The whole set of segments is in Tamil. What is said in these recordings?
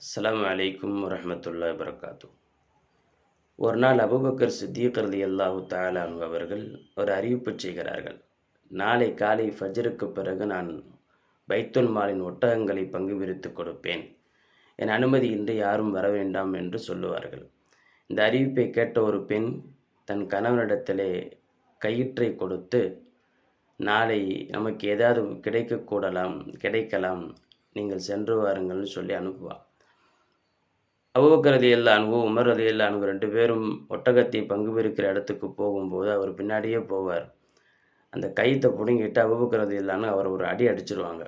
அஸ்லாம் அலைக்கும் வரமத்துல்லா வரகாத்து ஒரு நாள் அபுபக்கர் சித்திக் ரலி அல்லாஹு தாலான் அவர்கள் ஒரு அறிவிப்பு செய்கிறார்கள். நாளை காலை ஃபஜருக்கு பிறகு நான் பைத்துல் மாலின் ஒட்டகங்களை பங்கு விரித்து கொடுப்பேன். என் அனுமதியின்றி யாரும் வர வேண்டாம் என்று சொல்லுவார்கள். இந்த அறிவிப்பை கேட்ட ஒரு பெண் தன் கணவனிடத்திலே கயிற்றை கொடுத்து நாளை நமக்கு ஏதாவது கிடைக்கக்கூடலாம் கிடைக்கலாம். நீங்கள் சென்று வாருங்கள்னு சொல்லி அனுப்புவாள் அபுபக்கர் ரதி அல்லான்வு உமர் ரதி ரெண்டு பேரும் ஒட்டகத்தை பங்கு பிரிக்கிற இடத்துக்கு போகும்போது அவர் பின்னாடியே போவார். அந்த கயித்தை பிடுங்கிட்டு அபுபக்கர் ரதி அவர் ஒரு அடி அடிச்சிருவாங்க.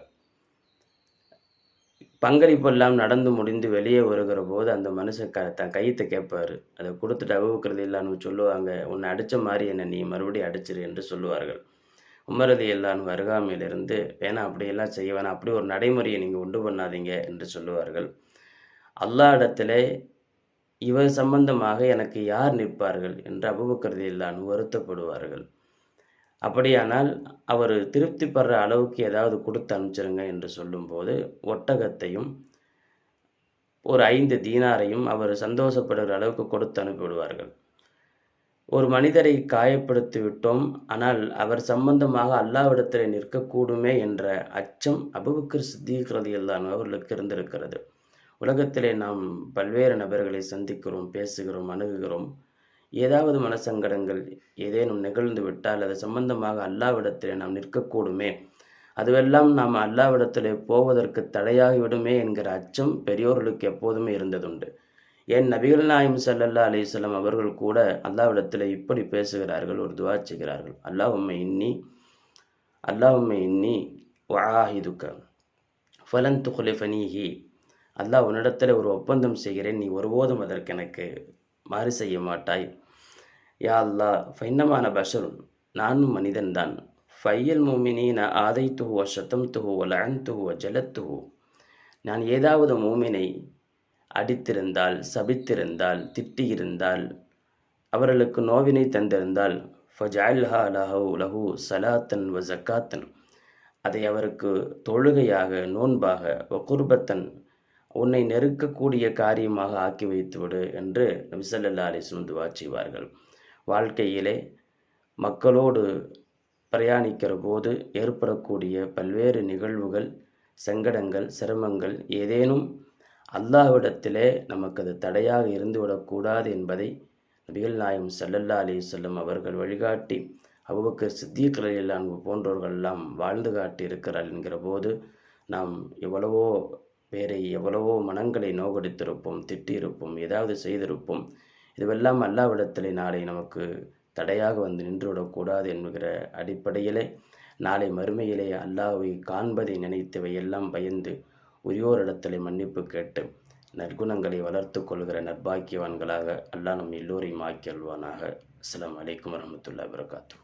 பங்களிப்பெல்லாம் நடந்து முடிந்து வெளியே வருகிற போது அந்த மனுஷன் க தன் கையத்தை கேட்பார். அதை கொடுத்துட்டு அபுபக்கரது இல்லான்னு சொல்லுவாங்க உன்னை அடித்த மாதிரி என்னை நீ மறுபடியும் அடிச்சிரு என்று சொல்லுவார்கள். உமரதி இல்லான்னு வருகாமையிலிருந்து வேணாம் அப்படியெல்லாம் செய்ய வேணாம். அப்படி ஒரு நடைமுறையை நீங்கள் உண்டு பண்ணாதீங்க என்று சொல்லுவார்கள். அல்லாஹ் இடத்திலே இவர் சம்பந்தமாக எனக்கு யார் நிற்பார்கள் என்று அபுபக்கரது வருத்தப்படுவார்கள். அப்படியானால் அவர் திருப்தி படுற அளவுக்கு ஏதாவது கொடுத்து அனுப்பிச்சிருங்க என்று சொல்லும்போது ஒட்டகத்தையும் ஒரு ஐந்து தீனாரையும் அவர் சந்தோஷப்படுகிற அளவுக்கு கொடுத்து அனுப்பிவிடுவார்கள். ஒரு மனிதரை காயப்படுத்தி விட்டோம் ஆனால் அவர் சம்பந்தமாக அல்லாவிடத்தில் நிற்கக்கூடுமே என்ற அச்சம் அபுபக்கர் சித்திக்கிறது அவர்களுக்கு இருந்திருக்கிறது. உலகத்திலே நாம் பல்வேறு நபர்களை சந்திக்கிறோம் பேசுகிறோம் அணுகுகிறோம். ஏதாவது மனசங்கடங்கள் ஏதேனும் நிகழ்ந்து விட்டால் அது சம்பந்தமாக அல்லாவிடத்திலே நாம் நிற்கக்கூடுமே. அதுவெல்லாம் நாம் அல்லாவிடத்திலே போவதற்கு தடையாகிவிடுமே என்கிற அச்சம் பெரியோர்களுக்கு எப்போதுமே இருந்ததுண்டு. ஏன் நபிகள் நாயம் சல்லல்லா அலிஸ்லாம் அவர்கள் கூட அல்லாவிடத்தில் இப்படி பேசுகிறார்கள் ஒரு துவா செய்கிறார்கள். அல்லாஹும்மை இன்னி அல்லாஹும்மை இன்னி வாஹிதுக்க ஃபலன் துகுலிஃபனீஹி அல்லாஹ் உன்னிடத்தில் ஒரு ஒப்பந்தம் செய்கிறேன். நீ ஒருபோதும் அதற்கு எனக்கு மாறு செய்ய மாட்டாய். யா அல்லா ஃபைன்னமான பஷரும் நானும் மனிதன்தான் ஃபையல் மூமினி நான் ஆதை துஹுவ சத்தம் துஹுவ லன் துஹுவ ஜலத்துஹு. நான் ஏதாவது மூமினை அடித்திருந்தால் சபித்திருந்தால் திட்டியிருந்தால் அவர்களுக்கு நோவினை தந்திருந்தால் ஃபஜால்ஹா லஹு லஹு சலாத்தன் வ ஜக்காத்தன். அதை அவருக்கு தொழுகையாக நோன்பாக வ குர்பத்தன் உன்னை நெருக்கக்கூடிய காரியமாக ஆக்கி வைத்துவிடு என்று நபிசல்லா அலிஸ்லம் துவா செய்வார்கள். வாழ்க்கையிலே மக்களோடு பிரயாணிக்கிற போது ஏற்படக்கூடிய பல்வேறு நிகழ்வுகள் சங்கடங்கள் சிரமங்கள் ஏதேனும் அல்லாஹ்விடத்திலே நமக்கு அது தடையாக இருந்துவிடக்கூடாது என்பதை நபிகள் நாயம் சல்லல்லா அலி சொல்லம் அவர்கள் வழிகாட்டி அவ்வக்கு சித்திக் ரலியல்லான் போன்றவர்கள் எல்லாம் வாழ்ந்து காட்டி இருக்கிறார் என்கிற போது நாம் எவ்வளவோ பேரை எவ்வளவோ மனங்களை நோகடித்திருப்போம் திட்டியிருப்போம் ஏதாவது செய்திருப்போம். இதுவெல்லாம் அல்லாவிடத்திலே நாளை நமக்கு தடையாக வந்து நின்றுவிடக்கூடாது என்கிற அடிப்படையிலே நாளை மறுமையிலே அல்லாவை காண்பதை நினைத்தவை எல்லாம் பயந்து உரியோரிடத்திலே மன்னிப்பு கேட்டு நற்குணங்களை வளர்த்து கொள்கிற நற்பாக்கியவான்களாக அல்லாஹ் நம் எல்லோரையும் ஆக்கி அல்வானாக. அஸ்லாம் வலைக்கம் வரமத்துல்லா வரகாத்தூ